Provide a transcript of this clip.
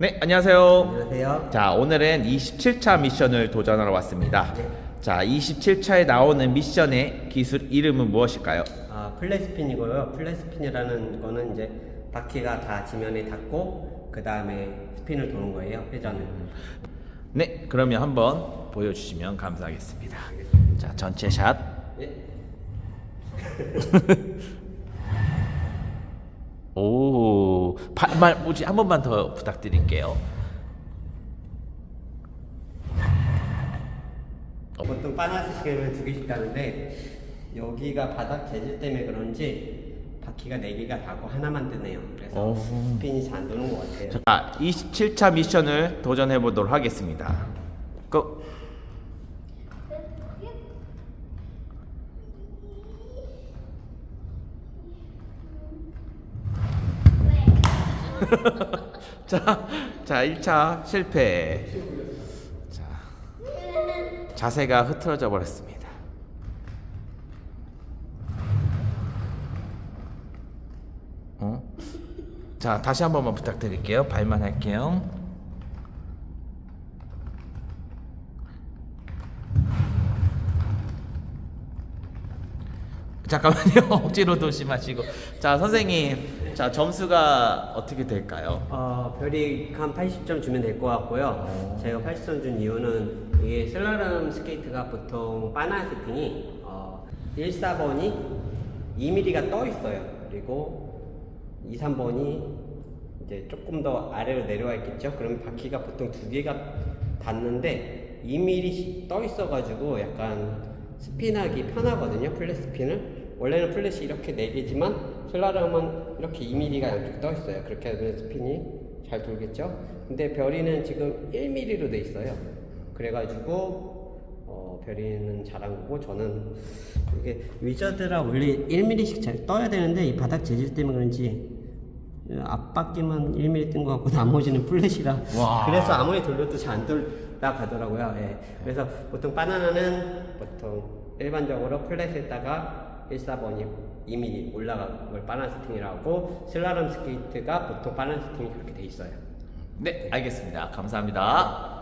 네, 안녕하세요. 안녕하세요. 자, 오늘은 27차 미션을 도전하러 왔습니다. 네. 자, 27차에 나오는 미션의 기술 이름은 무엇일까요? 아, 플랫스핀이고요. 플랫스핀이라는 거는 이제 바퀴가 다 지면에 닿고 그 다음에 스핀을 도는 거예요. 회전을. 네, 그러면 한번 보여주시면 감사하겠습니다. 자, 전체 샷. 예. 오, 발 말 뭐지 한 번만 더 부탁드릴게요. 보통 바나나 스핀을 두 개씩 가는데 여기가 바닥 재질 때문에 그런지 바퀴가 네 개가 닿고 하나만 뜨네요. 그래서 오. 스핀이 잘 안 도는 것 같아요. 자, 27차 미션을 도전해 보도록 하겠습니다. 고! 자, 자, 1차 실패. 자, 자세가 흐트러져 버렸습니다. 어? 자, 다시 한 번만 부탁드릴게요. 발만 할게요. 잠깐만요. 억지로 도 심하시고. 자, 선생님. 자, 점수가 어떻게 될까요? 어, 별이 한 80점 주면 될 것 같고요. 제가 80점 준 이유는 이게 슬라름 스케이트가 보통 바나 세팅이 어, 1, 4번이 2mm가 떠 있어요. 그리고 2, 3번이 이제 조금 더 아래로 내려와 있겠죠. 그럼 바퀴가 보통 두 개가 닿는데 2mm씩 떠 있어가지고 약간 스핀하기 편하거든요. 플랫 스핀을. 원래는 플랫이 이렇게 4개지만 슬라름은 이렇게 2mm가 양쪽 떠 있어요. 그렇게 하면 스핀이 잘 돌겠죠. 근데 별이는 지금 1mm로 돼 있어요. 그래가지고 어, 별이는 잘한 거고 저는 이게 위저드라 원래 1mm씩 잘 떠야 되는데 이 바닥 재질 때문에 그런지 앞바퀴만 1mm 뜬 것 같고 나머지는 플랫이라 와. 그래서 아무리 돌려도 잘 안 돌아가더라고요. 예. 그래서 보통 바나나는 보통 일반적으로 플랫에다가 1, 4번이 2mm 올라간 걸 바나나 세팅이라고 하고 슬라름 스케이트가 보통 바나나 세팅이 그렇게 돼 있어요. 네, 알겠습니다. 감사합니다.